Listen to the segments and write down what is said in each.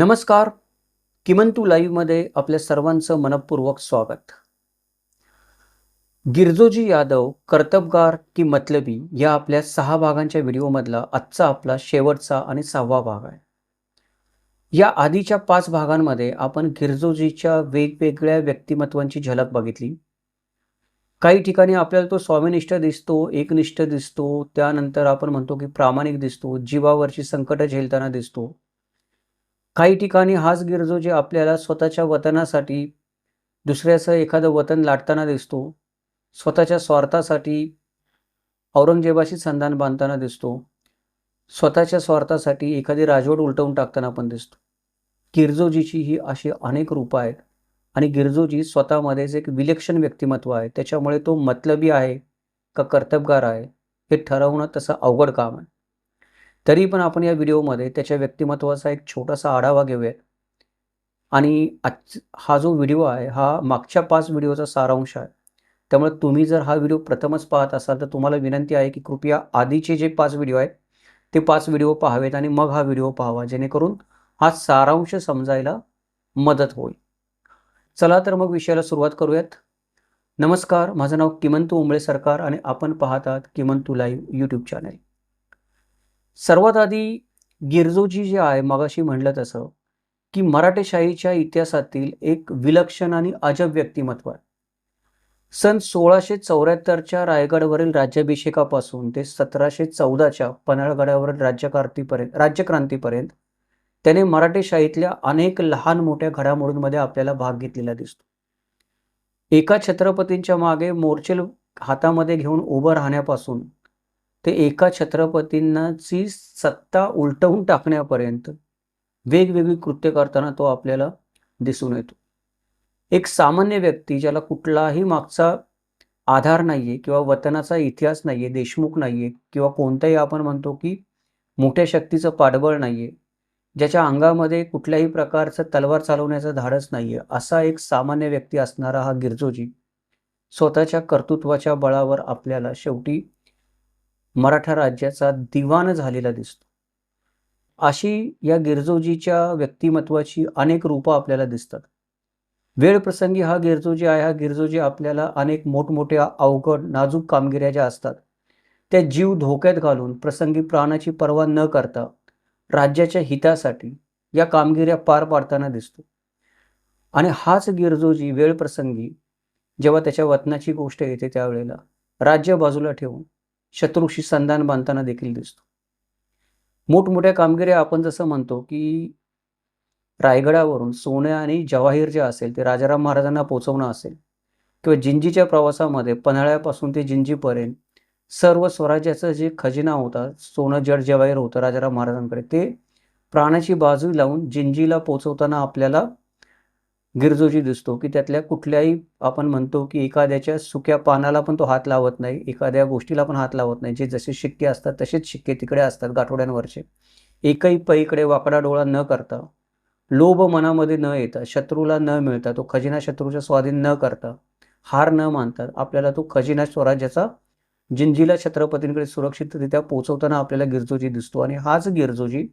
नमस्कार. किमंतू लाईव्हमध्ये आपल्या सर्वांचं मनपूर्वक स्वागत. गिरजोजी यादव कर्तबगार की मतलबी या आपल्या सहा भागांच्या व्हिडिओमधला आजचा आपला शेवटचा आणि सहावा भाग आहे. या आधीच्या पाच भागांमध्ये आपण गिरजोजीच्या वेगवेगळ्या व्यक्तिमत्वांची झलक बघितली. काही ठिकाणी आपल्याला तो स्वामीनिष्ठ दिसतो एकनिष्ठ दिसतो त्यानंतर आपण म्हणतो की प्रामाणिक दिसतो जीवावरची संकट झेलताना दिसतो. काही ठिकाणी हाच गिरजोजी आपल्याला स्वतःच्या वतनासाठी दुसऱ्याचं एखादं वतन लाटताना दिसतो स्वतःच्या स्वार्थासाठी औरंगजेबाशी संधान बांधताना दिसतो स्वतःच्या स्वार्थासाठी एखादी राजवट उलटवून टाकताना पण दिसतो. गिरजोजीची ही अशी अनेक रूपं आहेत आणि गिरजोजी स्वतःमध्येच एक विलक्षण व्यक्तिमत्व आहे. त्याच्यामुळे तो मतलबी आहे का कर्तबगार आहे हे ठरवणं तसं अवघड काम आहे. तरी पण आपण या व्हिडिओमध्ये त्याच्या व्यक्तिमत्वाचा एक छोटासा आढावा घेऊया. आणि आज हा जो व्हिडिओ आहे हा मागच्या पाच व्हिडिओचा सारांश आहे. त्यामुळे तुम्ही जर हा व्हिडिओ प्रथमच पाहत असाल तर तुम्हाला विनंती आहे की कृपया आधीचे जे पाच व्हिडिओ आहेत ते पाच व्हिडिओ पाहावेत आणि मग हा व्हिडिओ पाहावा जेणेकरून हा सारांश समजायला मदत होईल. चला तर मग विषयाला सुरुवात करूयात. नमस्कार माझं नाव किमंतू उंबळे सरकार आणि आपण पाहतात किमंतू लाईव्ह यूट्यूब चॅनल. सर्वात आधी गिरजोजी जे आहे मगाशी म्हणलं तसं की मराठेशाहीच्या इतिहासातील एक विलक्षण आणि अजब व्यक्तिमत्व आहे. सन सोळाशे चौऱ्याहत्तरच्या रायगडवरील राज्याभिषेकापासून ते सतराशे चौदाच्या पन्हाळगडावरील राज्यक्रांतीपर्यंत राज्यक्रांतीपर्यंत त्याने मराठेशाहीतल्या अनेक लहान मोठ्या घडामोडींमध्ये आपल्याला भाग घेतलेला दिसतो. एका छत्रपतींच्या मागे मोर्चेल हातामध्ये घेऊन उभं राहण्यापासून ते एका छत्रपतींनाची सत्ता उलटवून टाकण्यापर्यंत वेगवेगळी कृत्य करताना तो आपल्याला दिसून येतो. एक सामान्य व्यक्ती ज्याला कुठलाही मागचा आधार नाहीये किंवा वतनाचा इतिहास नाहीये देशमुख नाहीये किंवा कोणताही आपण म्हणतो की मोठ्या शक्तीचं पाठबळ नाहीये ज्याच्या अंगामध्ये कुठल्याही प्रकारचं तलवार चालवण्याचं धाडस नाहीये असा एक सामान्य व्यक्ती असणारा हा गिरजोजी स्वतःच्या कर्तृत्वाच्या बळावर आपल्याला शेवटी मराठा राज्याचा दिवाण झालेला दिसतो. अशी या गिरजोजीच्या व्यक्तिमत्वाची अनेक रूपं आपल्याला दिसतात. वेळ प्रसंगी हा गिरजोजी आहे हा गिरजोजी आपल्याला अनेक मोठमोठ्या अवघड नाजूक कामगिऱ्या ज्या असतात त्या जीव धोक्यात घालून प्रसंगी प्राणाची पर्वा न करता राज्याच्या हितासाठी या कामगिऱ्या पार पाडताना दिसतो. आणि हाच गिरजोजी वेळ प्रसंगी जेव्हा त्याच्या वतनाची गोष्ट येते त्यावेळेला राज्य बाजूला ठेवून शत्रूशी संधान बांधताना देखील दिसतो. मोठमोठ्या कामगिऱ्या आपण जसं म्हणतो की रायगडावरून सोने आणि जवाहीर जे असेल ते राजाराम महाराजांना पोचवणं असेल किंवा जिंजीच्या प्रवासामध्ये पन्हाळ्यापासून ते जिंजीपर्यंत सर्व स्वराज्याचं जे खजिना होता सोनं जड जवाहीर होतं राजाराम महाराजांकडे ते प्राणाची बाजू लावून जिंजीला पोचवताना आपल्याला गिरजोजी दिसतो की त्यातल्या कुठल्याही आपण म्हणतो की एखाद्याच्या सुक्या पानाला पण तो हात लावत नाही एखाद्या गोष्टीला पण हात लावत नाही. जे जसे शिक्के असतात तसेच शिक्के तिकडे असतात गाठोड्यांवरचे. एकही पैकडे वाकडा डोळा न करता लोभ मनामध्ये न येता शत्रूला न मिळता तो खजिना शत्रूच्या स्वाधीन न करता हार न मानतात आपल्याला तो खजिना स्वराज्याचा जिंजीला छत्रपतींकडे सुरक्षितरित्या पोचवताना आपल्याला गिरजोजी दिसतो. आणि हाच गिरजोजी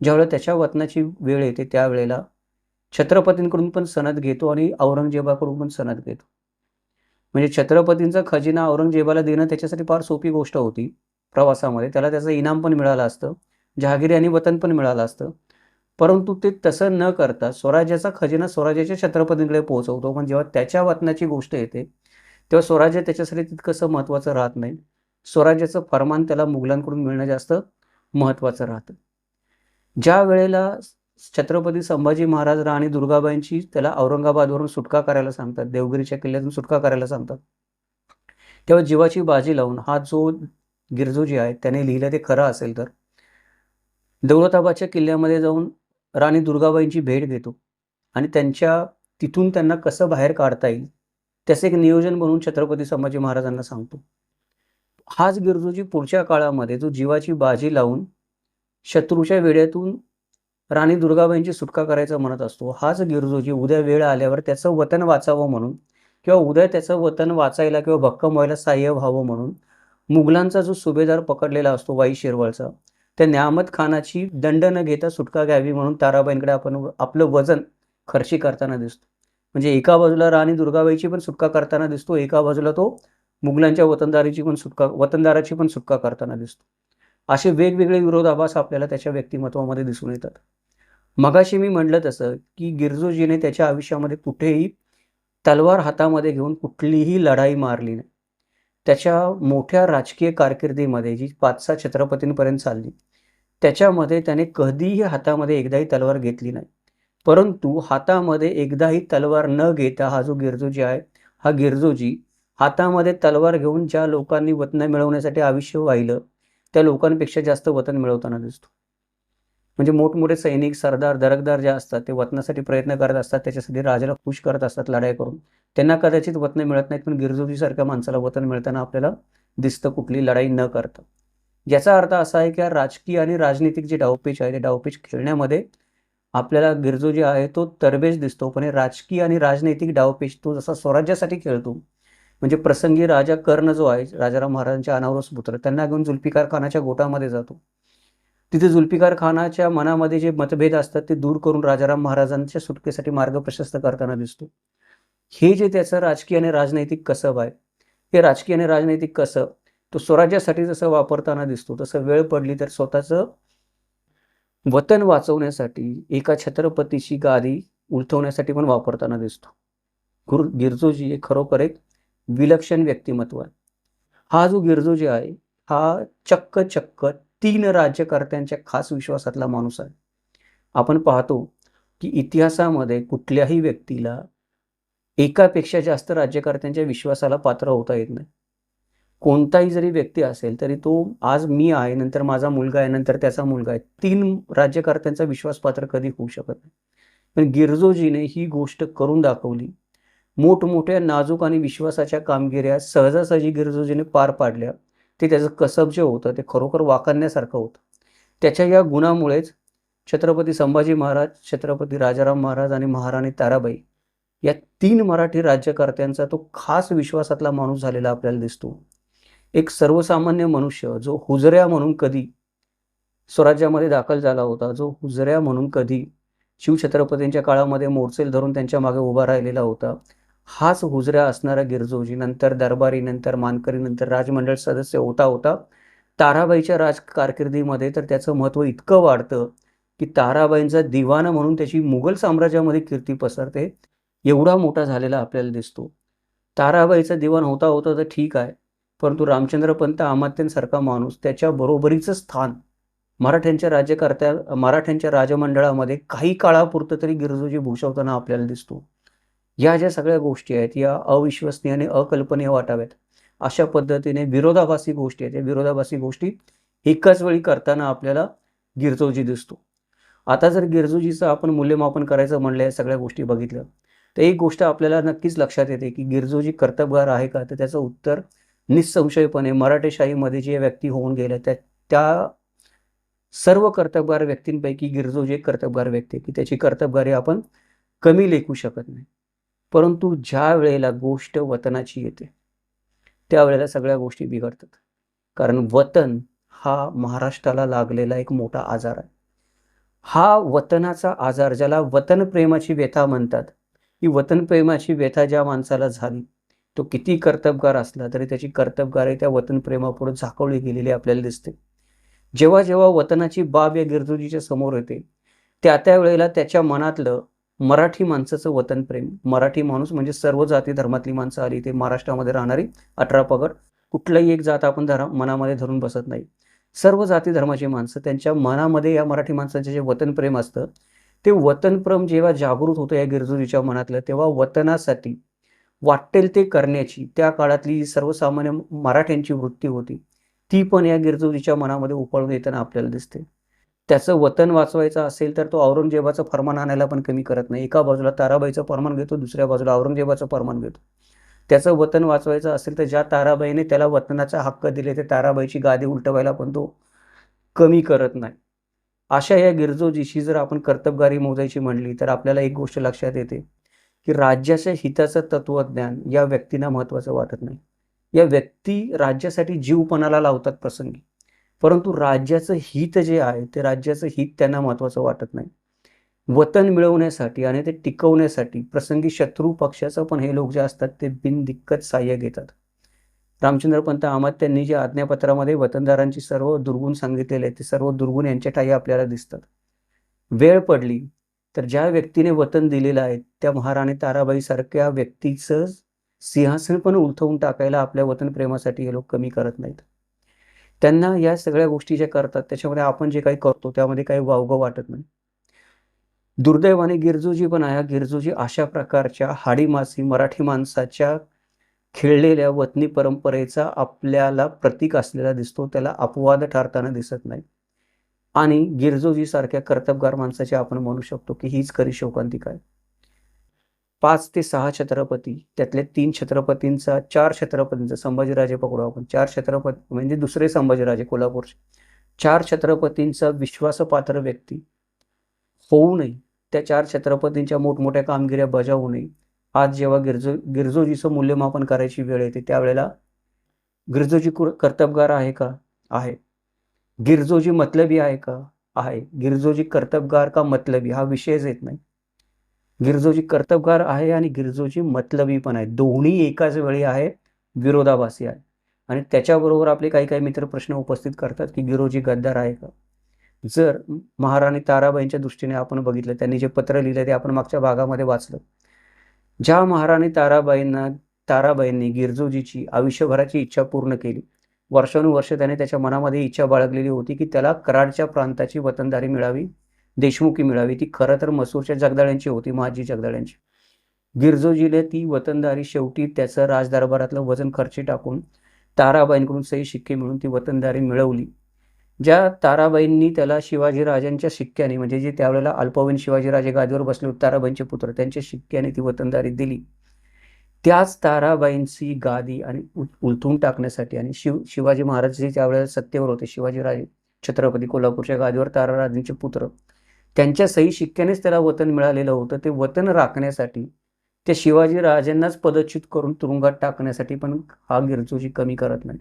ज्यावेळेला त्याच्या वतनाची वेळ येते त्यावेळेला छत्रपतींकडून पण सनद घेतो आणि औरंगजेबाकडून पण सनद घेतो. म्हणजे छत्रपतींचा खजिना औरंगजेबाला देणं त्याच्यासाठी फार सोपी गोष्ट होती प्रवासामध्ये. त्याला त्याचं इनाम पण मिळालं असतं जहागिरी आणि वतन पण मिळालं असतं. परंतु ते तसं न करता स्वराज्याचा खजिना स्वराज्याच्या छत्रपतींकडे पोहोचवतो. पण जेव्हा त्याच्या वतनाची गोष्ट येते तेव्हा स्वराज्य त्याच्यासाठी तितकंसं महत्त्वाचं राहत नाही. स्वराज्याचं फरमान त्याला मुघलांकडून मिळणं जास्त महत्त्वाचं राहतं. ज्या वेळेला छत्रपती संभाजी महाराज राणी दुर्गाबाईंची त्याला औरंगाबादवरून सुटका करायला सांगतात देवगिरीच्या किल्ल्यातून सुटका करायला सांगतात. तेव्हा जीवाची बाजी लावून हा जो गिरजोजी आहे त्याने लिहिलं ते खरं असेल तर. दौलताबादच्या किल्ल्यामध्ये जाऊन राणी दुर्गाबाईंची भेट घेतो आणि त्यांच्या तिथून त्यांना कसं बाहेर काढता येईल त्याचं एक नियोजन बनवून छत्रपती संभाजी महाराजांना सांगतो. हाच गिरजोजी पुढच्या काळामध्ये जो जीवाची बाजी लावून शत्रूच्या वेड्यातून राणी दुर्गाबाईंची सुटका करायचं म्हणत असतो. हाच गिरजोजी उद्या वेळ आल्यावर त्याचं वतन वाचावं म्हणून किंवा उद्या त्याचं वतन वाचायला किंवा भक्कम व्हायला सहाय्य व्हावं म्हणून मुघलांचा जो सुभेदार पकडलेला असतो वाई शिरवळचा त्या न्यामत खानाची दंड न घेता सुटका घ्यावी म्हणून ताराबाईंकडे आपण आपलं वजन खर्ची करताना दिसतो. म्हणजे एका बाजूला राणी दुर्गाबाईची पण सुटका करताना दिसतो एका बाजूला तो मुघलांच्या वतनदारीची पण सुटका वतनदाराची पण सुटका करताना दिसतो. असे वेगवेगळे विरोधाभास आपल्याला त्याच्या व्यक्तिमत्वामध्ये दिसून येतात. मगाशी मी म्हटलं तसं की गिरजोजीने त्याच्या आयुष्यामध्ये कुठेही तलवार हातामध्ये घेऊन कुठलीही लढाई मारली नाही. त्याच्या मोठ्या राजकीय कारकिर्दीमध्ये जी पाच सहा छत्रपतींपर्यंत चालली त्याच्यामध्ये त्याने कधीही हातामध्ये एकदाही तलवार घेतली नाही. परंतु हातामध्ये एकदाही तलवार न घेता हा जो गिरजोजी आहे हा गिरजोजी हातामध्ये तलवार घेऊन ज्या लोकांनी वतन मिळवण्यासाठी आयुष्य वाहिलं त्या लोकांपेक्षा जास्त वतन मिळवताना दिसतो. म्हणजे मोठमोठे सैनिक सरदार दरकदार जे असतात ते वतनासाठी प्रयत्न करत असतात त्याच्यासाठी राजाला खुश करत असतात लढाई करून. त्यांना कदाचित वतन मिळत नाहीत पण गिरजोजीसारख्या माणसाला वतन मिळताना आपल्याला दिसतं कुठली लढाई न करता. याचा अर्थ असा आहे की राजकीय आणि राजनीतिक जे डावपेच आहे ते डावपेच खेळण्यामध्ये आपल्याला गिरजो आहे तो तरबेज दिसतो. पण राजकीय आणि राजनैतिक डावपेच तो जसा स्वराज्यासाठी खेळतो म्हणजे प्रसंगी राजा कर्ण जो आहे राजाराम महाराजांच्या अनावरस पुत्र त्यांना घेऊन जुल्फिकार खानाच्या गोटामध्ये जातो. तिथे जुल्फिकार खानाच्या मनामध्ये जे मतभेद असतात ते दूर करून राजाराम महाराजांच्या सुटकेसाठी मार्ग प्रशस्त करताना दिसतो. हे जे त्याचं राजकीय आणि राजनैतिक कसब आहे हे राजकीय आणि राजनैतिक कसब तो स्वराज्यासाठी जसं वापरताना दिसतो तसं वेळ पडली तर स्वतःचं वतन वाचवण्यासाठी एका छत्रपतीची गादी उलथवण्यासाठी पण वापरताना दिसतो. गुरु गिरजोजी हे खरोखर एक विलक्षण व्यक्तिमत्व आहे. हा जो गिरजोजी आहे हा चक्क चक्क तीन राज्यकर्त्यांच्या खास विश्वासातला माणूस आहे. आपण पाहतो की इतिहासामध्ये कुठल्याही व्यक्तीला एकापेक्षा जास्त राज्यकर्त्यांच्या विश्वासाला पात्र होता येत नाही. कोणताही जरी व्यक्ती असेल तरी तो आज मी आहे नंतर माझा मुलगा आहे नंतर त्याचा मुलगा आहे तीन राज्यकर्त्यांचा विश्वासपात्र कधी होऊ शकत नाही. पण गिरजोजीने ही गोष्ट करून दाखवली. मोठमोठ्या नाजूक आणि विश्वासाच्या कामगिऱ्या सहजासहजी गिरजोजीने पार पाडल्या. ते त्याचं कसब जे होतं ते खरोखर वाकण्यासारखं होतं. त्याच्या या गुणामुळेच छत्रपती संभाजी महाराज छत्रपती राजाराम महाराज आणि महाराणी ताराबाई या तीन मराठी राज्यकर्त्यांचा तो खास विश्वासातला माणूस झालेला आपल्याला दिसतो. एक सर्वसामान्य मनुष्य जो हुजऱ्या म्हणून कधी स्वराज्यामध्ये दाखल झाला होता जो हुजऱ्या म्हणून कधी शिवछत्रपतींच्या काळामध्ये मोर्चेल धरून त्यांच्या मागे उभा राहिलेला होता हाच हुजऱ्या असणारा गिरजोजी नंतर दरबारी नंतर मानकरी नंतर राजमंडळ सदस्य होता होता. ताराबाईच्या राज कारकिर्दीमध्ये तर त्याचं महत्त्व इतकं वाढतं की ताराबाईंचा दिवाना म्हणून त्याची मुघल साम्राज्यामध्ये कीर्ती पसरते एवढा मोठा झालेला आपल्याला दिसतो. ताराबाईचा दिवाण होता होता तर ठीक आहे परंतु रामचंद्र पंत अमात्यांसारखा माणूस त्याच्या बरोबरीचं स्थान मराठ्यांच्या राज्यकर्त्या मराठ्यांच्या राजमंडळामध्ये काही काळापुरतं तरी गिरजोजी भूषवताना आपल्याला दिसतो. या ज्या सगळ्या गोष्टी आहेत या अविश्वसनीय आणि अकल्पनीय वाटाव्यात. अशा पद्धतीने विरोधाभासी गोष्टी आहेत. या विरोधाभासी गोष्टी एकाच वेळी करताना आपल्याला गिरजोजी दिसतो. आता जर गिरजोजीचं आपण मूल्यमापन करायचं म्हणलं या सगळ्या गोष्टी बघितल्या तर एक गोष्ट आपल्याला नक्कीच लक्षात येते की गिरजोजी कर्तबगार आहे का? तर त्याचं उत्तर निसंशयपणे मराठेशाहीमध्ये जे व्यक्ती होऊन गेल्या त्या त्या सर्व कर्तबगार व्यक्तींपैकी गिरजोजी एक कर्तबगार व्यक्ती की त्याची कर्तबगारी आपण कमी लेखू शकत नाही. परंतु ज्या वेळेला गोष्ट वतनाची येते त्यावेळेला सगळ्या गोष्टी बिघडतात. कारण वतन हा महाराष्ट्राला लागलेला एक मोठा आजार आहे. हा वतनाचा आजार ज्याला वतन प्रेमाची व्यथा म्हणतात ही वतन प्रेमाची व्यथा ज्या माणसाला झाली तो किती कर्तबगार असला तरी त्याची कर्तबगारी त्या वतन प्रेमापुढे झाकवली गेलेली आपल्याला दिसते. जेव्हा जेव्हा वतनाची बाब या गिरजोजीच्या समोर येते त्या त्या वेळेला त्याच्या मनातलं मराठी माणसाचं वतन प्रेम. मराठी माणूस म्हणजे सर्व जाती धर्मातली माणसं आली ते महाराष्ट्रामध्ये राहणारी अठरा पगड. कुठलाही एक जात आपण धरा मनामध्ये धरून बसत नाही. सर्व जाती धर्माची माणसं त्यांच्या मनामध्ये या मराठी माणसांचे जे वतन प्रेम असतं ते वतनप्रेम जेव्हा जागृत होतं या गिरजुरीच्या मनातलं तेव्हा वतनासाठी वाटेल ते करण्याची त्या काळातली सर्वसामान्य मराठ्यांची वृत्ती होती ती पण या गिरजुरीच्या मनामध्ये उफाळून येताना आपल्याला दिसते. त्याचं वतन वाचवायचं असेल तर तो औरंगजेबाचं फरमान आणायला पण कमी करत नाही. एका बाजूला ताराबाईचं फरमान घेतो दुसऱ्या बाजूला औरंगजेबाचं फरमान घेतो. त्याचं वतन वाचवायचं असेल तर ज्या ताराबाईने त्याला वतनाचा हक्क दिले ते ताराबाईची गादी उलटवायला पण तो कमी करत नाही. अशा या गिरजोजीशी जर आपण कर्तबगारी मोजायची म्हणली तर आपल्याला एक गोष्ट लक्षात येते की राज्याच्या हिताचं तत्वज्ञान या व्यक्तींना महत्त्वाचं वाटत नाही. या व्यक्ती राज्यासाठी जीवपणाला लावतात प्रसंगी. परंतु राज्याचं हित जे आहे ते राज्याचं हित त्यांना महत्त्वाचं वाटत नाही. वतन मिळवण्यासाठी आणि ते टिकवण्यासाठी प्रसंगी शत्रू पक्षाचं पण हे लोक जे असतात ते बिनदिक्कत सहाय्य घेतात. रामचंद्र पंत त्यांनी जे आज्ञापत्रामध्ये वतनदारांची सर्व दुर्गुण सांगितलेले आहेत ते सर्व दुर्गुण यांच्या ठाई आपल्याला दिसतात. वेळ पडली तर ज्या व्यक्तीने वतन दिलेलं आहे त्या महाराणी ताराबाई सारख्या व्यक्तीचं सिंहासन पण उलथवून टाकायला आपल्या वतन प्रेमासाठी हे लोक कमी करत नाहीत. त्यांना या सगळ्या गोष्टी ज्या करतात त्याच्यामध्ये आपण जे काही करतो त्यामध्ये काही वावगं वाटत नाही. दुर्दैवाने गिरजूजी पण आहे गिरजूजी अशा प्रकारच्या हाडीमासी मराठी माणसाच्या खेळलेल्या वतनी परंपरेचा आपल्याला प्रतीक असलेला दिसतो. त्याला अपवाद ठरताना दिसत नाही. आणि गिरजोजी सारख्या कर्तबगार माणसाची आपण म्हणू शकतो की हीच खरी शोकांतिका आहे. पाच ते सहा छत्रपती त्यातले तीन छत्रपतींचा चार छत्रपतींचा संभाजीराजे पकडू आपण. चार छत्रपती म्हणजे दुसरे संभाजीराजे कोल्हापूरचे. चार छत्रपतींचा विश्वासपात्र व्यक्ती होऊ नये. त्या चार छत्रपतींच्या मोठमोठ्या कामगिऱ्या बजावू नये. आज जेव्हा गिरजो गिरजोजीचं मूल्यमापन करायची वेळ येते त्यावेळेला गिरजोजी कुर- कर्तबगार आहे का? आहे. गिरजोजी मतलबी आहे का? आहे. गिरजोजी कर्तबगार का मतलबी? हा विषयच येत नाही. गिरजोजी कर्तबगार आहे आणि गिरजोजी मतलबी पण आहे. दोन्ही एकाच वेळी आहे विरोधाभासी आहे. आणि त्याच्याबरोबर आपले काही काही मित्र प्रश्न उपस्थित करतात की गिरोजी गद्दार आहे का? जर महाराणी ताराबाईंच्या दृष्टीने आपण बघितलं त्यांनी जे पत्र लिहिलं ते आपण मागच्या भागामध्ये वाचलं. ज्या महाराणी ताराबाईंना ताराबाईंनी गिरजोजीची आयुष्यभराची इच्छा पूर्ण केली वर्षानुवर्ष त्याने त्याच्या मनामध्ये इच्छा बाळगलेली होती की त्याला कराडच्या प्रांताची वतनदारी मिळावी देशमुखी मिळावी. ती खरं तर मसूरच्या जगदाळ्यांची होती महाजी जगदाळ्यांची. गिरजोजीने ती वतनदारी शेवटी त्याचं राजदरबारातलं वजन खर्ची टाकून ताराबाईंकडून सही शिक्के मिळून ती वतनदारी मिळवली. ज्या ताराबाईंनी त्याला शिवाजीराजांच्या शिक्क्याने म्हणजे जे त्यावेळेला अल्पवयीन शिवाजीराजे गादीवर बसले होते ताराबाईंचे पुत्र त्यांच्या शिक्क्याने ती वतनदारी दिली. त्याच ताराबाईंची गादी आणि उलथून टाकण्यासाठी आणि शिव शिवाजी महाराज जे त्यावेळेला सत्तेवर होते शिवाजीराजे छत्रपती कोल्हापूरच्या गादीवर ताराराजांचे पुत्र त्यांच्या सही शिक्क्यानेच त्याला वतन मिळालेलं होतं. ते वतन राखण्यासाठी त्या शिवाजी राजांनाच पदच्युत करून तुरुंगात टाकण्यासाठी पण हा गिरजोजी कमी करत नाही.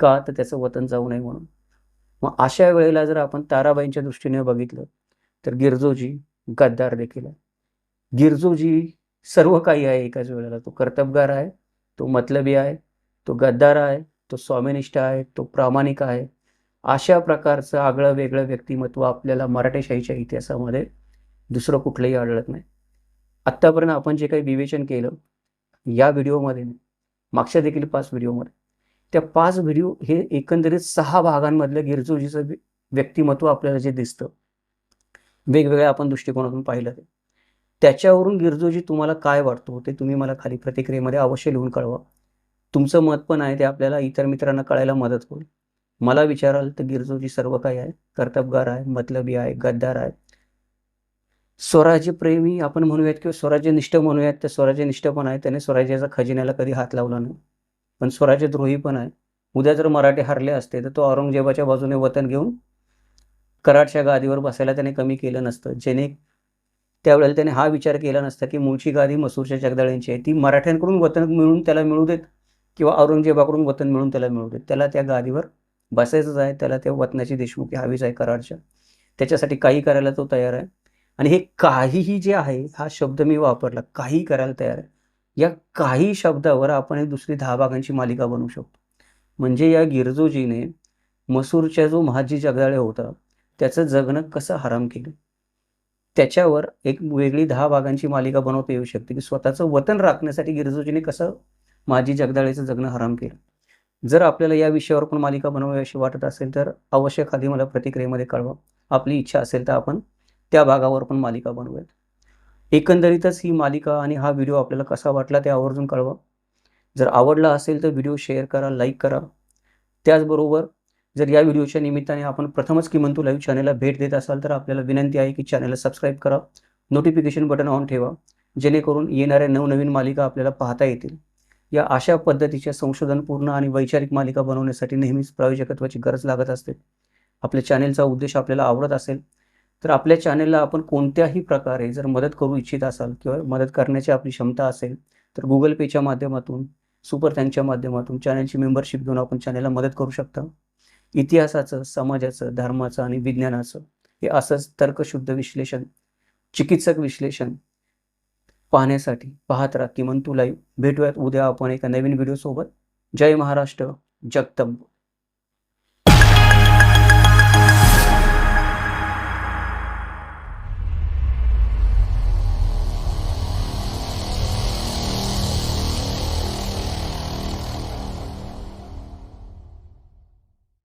का? तर त्याचं वतन जाऊ नये म्हणून. मग अशा वेळेला जर आपण ताराबाईंच्या दृष्टीने बघितलं तर गिरजोजी गद्दार देखील आहे. गिरजोजी सर्व काही आहे एकाच वेळेला. तो कर्तबगार आहे तो मतलबी आहे तो गद्दार आहे तो स्वामिनिष्ठ आहे तो प्रामाणिक आहे. अशा प्रकारचं आगळं वेगळं व्यक्तिमत्व आपल्याला मराठेशाहीच्या इतिहासामध्ये दुसरं कुठलंही आढळत नाही. आत्तापर्यंत आपण जे काही विवेचन केलं या व्हिडिओमध्ये मागच्या देखील पाच व्हिडिओमध्ये त्या पाच व्हिडिओ हे एकंदरीत सहा भागांमधलं गिरजोजीचं व्यक्तिमत्व आपल्याला जे दिसतं वेगवेगळ्या आपण दृष्टिकोनातून पाहिलं ते. त्याच्यावरून गिरजोजी तुम्हाला काय वाटतो ते तुम्ही मला खाली प्रतिक्रियेमध्ये अवश्य लिहून कळवा. तुमचं मत पण आहे ते आपल्याला इतर मित्रांना कळायला मदत होईल. मला विचाराल तर गिरजोजी सर्व काही आहे कर्तबगार आहे मतलबी आहे गद्दार आहे. स्वराज्यप्रेमी आपण म्हणूयात किंवा स्वराज्यनिष्ठ म्हणूयात तर स्वराज्यनिष्ठ पण आहे त्याने स्वराज्याचा खजिन्याला कधी हात लावला नाही. पण स्वराज्यद्रोही पण आहे. उद्या जर मराठे हरले असते तर तो औरंगजेबाच्या बाजूने वतन घेऊन कराडच्या गादीवर बसायला त्याने कमी केलं नसतं. जेणे त्यावेळेला त्याने हा विचार केला नसता की मूळची गादी मसूरच्या जगदाळ्यांची आहे. ती मराठ्यांकडून वतन मिळून त्याला मिळू देत किंवा औरंगजेबाकडून वतन मिळून त्याला मिळू देत? त्याला त्या गादीवर बसायचंच आहे त्याला त्या वतनाची देशमुखी हवीच आहे कराडच्या. त्याच्यासाठी काही करायला तो तयार आहे. आणि हे काहीही जे आहे हा शब्द मी वापरला काही करायला तयार आहे. या काही शब्दावर आपण एक दुसरी दहा भागांची मालिका बनवू शकतो. म्हणजे या गिरजोजीने मसूरच्या जो महाजी जगदाळे होता त्याचं जगणं कसं हराम केलं? त्याच्यावर एक वेगळी दहा भागांची मालिका बनवता येऊ शकते की स्वतःचं वतन राखण्यासाठी गिरजोजीने कसं माझी जगदाळेचं जगणं हराम केलं? जर आपल्याला या विषयावर पण मालिका बनवावी अशी वाटत असेल तर अवश्य खाली मला प्रतिक्रियेमध्ये कळवा. आपली इच्छा असेल तर आपण त्या भागावर पण मालिका बनवूयात. एकंदरीतच ही मालिका आणि हा व्हिडिओ आपल्याला कसा वाटला ते आवर्जून कळवा. जर आवडला असेल तर व्हिडिओ शेअर करा लाईक करा. त्याचबरोबर जर या व्हिडिओच्या निमित्ताने आपण प्रथमच किमंतू लाईव्ह चॅनलला भेट देत असाल तर आपल्याला विनंती आहे की चॅनलला सबस्क्राईब करा. नोटिफिकेशन बटन ऑन ठेवा. जेणेकरून येणाऱ्या नवनवीन मालिका आपल्याला पाहता येतील. या अशा पद्धतीच्या संशोधनपूर्ण आणि वैचारिक मालिका बनवण्यासाठी नेहमीच प्रायोजकत्वाची गरज लागत असते. आपल्या चॅनेलचा उद्देश आपल्याला आवडत असेल तर आपल्या चॅनेलला आपण कोणत्याही प्रकारे जर मदत करू इच्छित असाल किंवा मदत करण्याची आपली क्षमता असेल तर गुगल पेच्या माध्यमातून सुपर थँकच्या माध्यमातून चॅनेलची मेंबरशिप घेऊन आपण चॅनलला मदत करू शकता. इतिहासाचं समाजाचं धर्माचं आणि विज्ञानाचं हे असंच तर्कशुद्ध विश्लेषण चिकित्सक विश्लेषण पाहण्यासाठी पाहत राहा. किमान तू लाईव्ह. भेटूयात उद्या आपण एका नवीन व्हिडिओसोबत जय महाराष्ट्र. जगदंब.